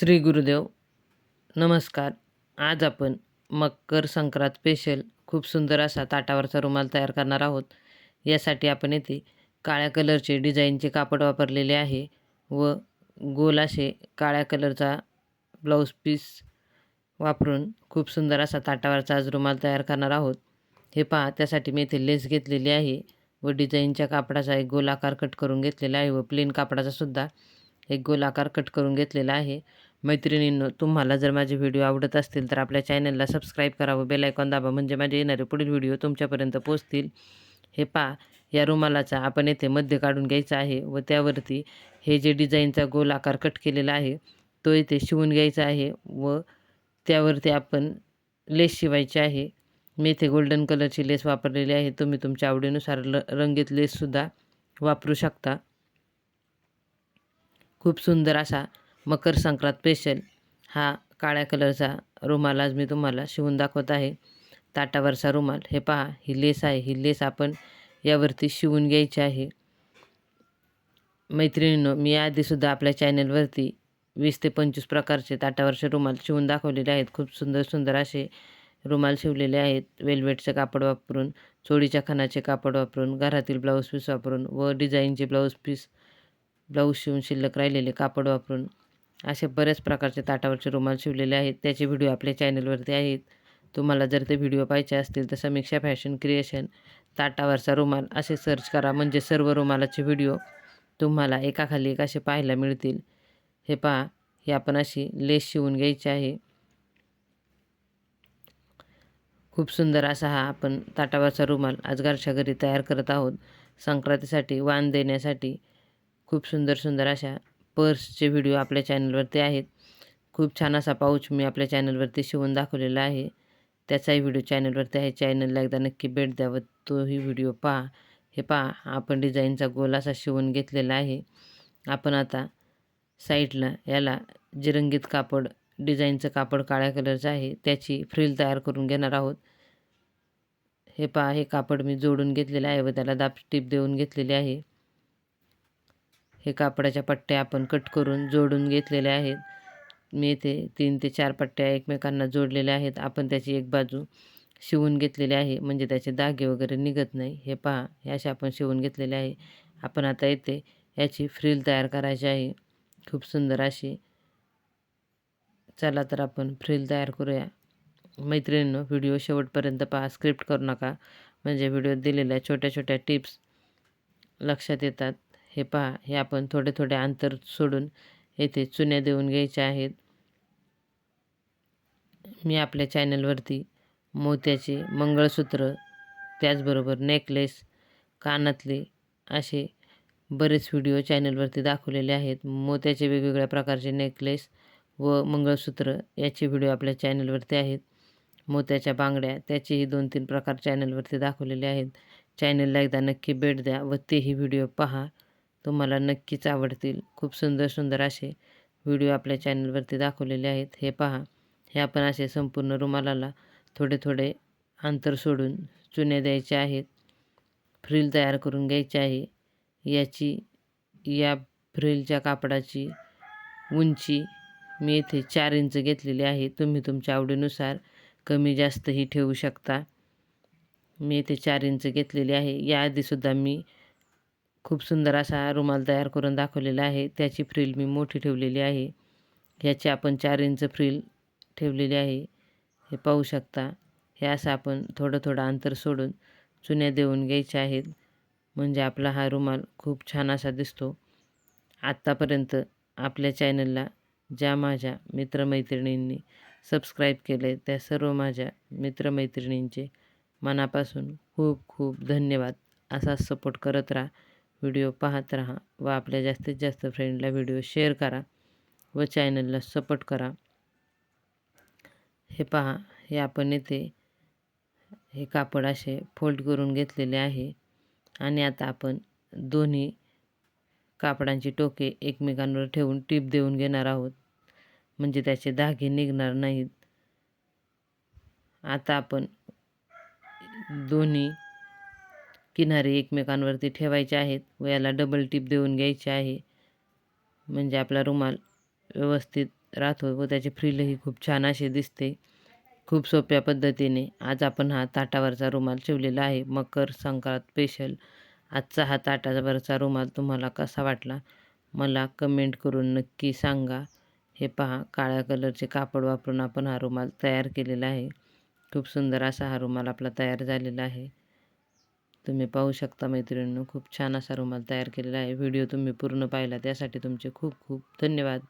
श्री गुरुदेव नमस्कार. आज आपण मकर संक्रांत स्पेशल खूप सुंदर असा ताटावरचा रुमाल तयार करणार आहोत. यासाठी आपण येथे काळ्या कलरचे डिझाईनचे कापड वापरलेले आहे व गोल असे काळ्या कलरचा ब्लाऊज पीस वापरून खूप सुंदर असा ताटावरचा आज रुमाल तयार करणार आहोत. हे पहा त्यासाठी मी येथे लेस घेतलेली आहे व डिझाईनच्या कापडाचा एक गोल आकार कट करून घेतलेला आहे व प्लेन कापडाचासुद्धा एक गोल आकार कट करून घेतलेला आहे. मैत्रिणींनो तुम्हाला जर माझे व्हिडिओ आवडत असतील तर आपल्या चॅनलला सबस्क्राईब करा व दाबा म्हणजे माझे येणारे पुढील व्हिडिओ तुमच्यापर्यंत पोहोचतील. हे पहा या रुमालाचा आपण येथे मध्य काढून घ्यायचा आहे व त्यावरती हे जे डिझाईनचा गोल आकार कट केलेला आहे तो इथे शिवून घ्यायचा आहे व त्यावरती आपण लेस शिवायची आहे. मी इथे गोल्डन कलरची लेस वापरलेली आहे. तुम्ही तुमच्या आवडीनुसार ल रंगीत लेससुद्धा वापरू शकता. खूप सुंदर असा मकर संक्रांत स्पेशल हा काळ्या कलरचा रुमाल आज मी तुम्हाला शिवून दाखवत आहे. ताटावरचा रुमाल. हे पहा ही लेस आहे. ही लेस आपण यावरती शिवून घ्यायची आहे. मैत्रिणींनो मी आधीसुद्धा आपल्या चॅनलवरती वीस ते पंचवीस प्रकारचे ताटावरचे रुमाल शिवून दाखवलेले आहेत. खूप सुंदर सुंदर असे रुमाल शिवलेले आहेत. वेल्वेटचं कापड वापरून चोळीच्या खणाचे कापड वापरून घरातील ब्लाऊज पीस वापरून व डिझाईनचे ब्लाऊज पीस ब्लाऊज शिवून शिल्लक राहिलेले कापड वापरून असे बऱ्याच प्रकारचे ताटावरचे रुमाल शिवलेले आहेत. त्याचे व्हिडिओ आपल्या चॅनलवरती आहेत. तुम्हाला जर ते व्हिडिओ पाहिजे असतील तर समीक्षा फॅशन क्रिएशन ताटावरचा रुमाल असे सर्च करा. म्हणजे सर्व रुमालाचे व्हिडिओ तुम्हाला एकाखाली एक असे पाहायला मिळतील. हे पहा हे आपण अशी लेस शिवून घ्यायची आहे. खूप सुंदर असा हा आपण ताटावरचा रुमाल आज घरच्या घरी तयार करत आहोत. संक्रांतीसाठी वाण देण्यासाठी खूप सुंदर सुंदर अशा पर्सचे व्हिडिओ आपल्या चॅनलवरती आहेत. खूप छान असा पाऊच मी आपल्या चॅनलवरती शिवून दाखवलेला आहे. त्याचाही व्हिडिओ चॅनलवरती आहे. चॅनलला एकदा नक्की भेट द्यावं तोही व्हिडिओ पहा. हे पहा आपण डिझाईनचा गोल असा शिवून घेतलेला आहे. आपण आता साईडला याला जिरंगीत कापड डिझाईनचं कापड काळ्या कलरचं आहे. त्याची फ्रिल तयार करून घेणार आहोत. हे पहा हे कापड मी जोडून घेतलेलं आहे व त्याला दाब टीप देऊन घेतलेली आहे. हे कापडाच्या पट्ट्या आपण कट करून जोडून घेतलेल्या आहेत. मी इथे तीन ते चार पट्ट्या एकमेकांना जोडलेल्या आहेत. आपण त्याची एक बाजू शिवून घेतलेली आहे. म्हणजे त्याचे दागे वगैरे निघत नाही. हे पहा हे असे आपण शिवून घेतलेले आहे. आपण आता येथे याची फ्रिल तयार करायची आहे. खूप सुंदर अशी. चला तर आपण फ्रिल तयार करूया. मैत्रिणींनो व्हिडिओ शेवटपर्यंत पहा. स्क्रिप्ट करू नका. म्हणजे व्हिडिओत दिलेल्या छोट्या छोट्या टिप्स लक्षात येतात. हे पहा हे आपण थोडे थोडे अंतर सोडून येथे चुन्या देऊन घ्यायच्या आहेत. मी आपल्या चॅनलवरती मोत्याचे मंगळसूत्र त्याचबरोबर नेकलेस कानातले असे बरेच व्हिडिओ चॅनलवरती दाखवलेले आहेत. मोत्याचे वेगवेगळ्या प्रकारचे नेकलेस व मंगळसूत्र याचे व्हिडिओ आपल्या चॅनलवरती आहेत. मोत्याच्या बांगड्या त्याचेही दोन तीन प्रकार चॅनलवरती दाखवलेले आहेत. चॅनलला एकदा नक्की भेट द्या व तेही व्हिडिओ पहा. तुम्हाला नक्कीच आवडतील. खूप सुंदर सुंदर असे व्हिडिओ आपल्या चॅनलवरती दाखवलेले आहेत. हे पहा. हे आपण असे संपूर्ण रुमालाला थोडे थोडे अंतर सोडून चुने द्यायचे आहेत. फ्रिल तयार करून घ्यायची आहे. याची या फ्रिलच्या कापडाची उंची मी इथे चार इंच घेतलेली आहे. तुम्ही तुमच्या आवडीनुसार कमी जास्तही ठेवू शकता. मी इथे चार इंच घेतलेली आहे. याआधीसुद्धा मी खूप सुंदर असा रुमाल तयार करून दाखवलेला आहे. त्याची फ्रिल मी मोठी ठेवलेली आहे. याची आपण चार इंच फ्रिल ठेवलेली आहे. हे पाहू शकता. हे असं आपण थोडं थोडं अंतर सोडून चुन्या देऊन घ्यायच्या आहेत. म्हणजे आपला हा रुमाल खूप छान असा दिसतो. आत्तापर्यंत आपल्या चॅनलला ज्या माझ्या मित्रमैत्रिणींनी सबस्क्राईब केले त्या सर्व माझ्या मित्रमैत्रिणींचे मनापासून खूप खूप धन्यवाद. असा सपोर्ट करत राहा. व्हिडिओ पाहत राहा व आपल्या जास्तीत जास्त फ्रेंडला व्हिडिओ शेअर करा व चॅनलला सपोर्ट करा. हे पहा हे आपण येथे हे कापड असे फोल्ड करून घेतलेले आहे आणि आता आपण दोन्ही कापडांची टोके एकमेकांवर ठेवून टीप देऊन घेणार आहोत. म्हणजे त्याचे धागे निघणार नाहीत. आता आपण दोन्ही किनारे एकमेकांवरती ठेवायचे आहेत व याला डबल टीप देऊन घ्यायचे आहे. म्हणजे आपला रुमाल व्यवस्थित राहतो व त्याचे फ्रिलही खूप छान असे दिसते. खूप सोप्या पद्धतीने आज आपण हा ताटावरचा रुमाल शिवलेला आहे. मकर संक्रांत स्पेशल आजचा हा ताटावरचा रुमाल तुम्हाला कसा वाटला? मला कमेंट करून नक्की सांगा. हे पहा काळ्या कलरचे कापड वापरून आपण हा रुमाल तयार केलेला आहे. खूप सुंदर असा हा रुमाल आपला तयार झालेला आहे. तुम्ही पाहू शकता मैत्रिणींनो खूप छान असा रुमाल तयार केलेला आहे. व्हिडिओ तुम्ही पूर्ण पाहिला त्यासाठी तुमचे खूप खूप धन्यवाद.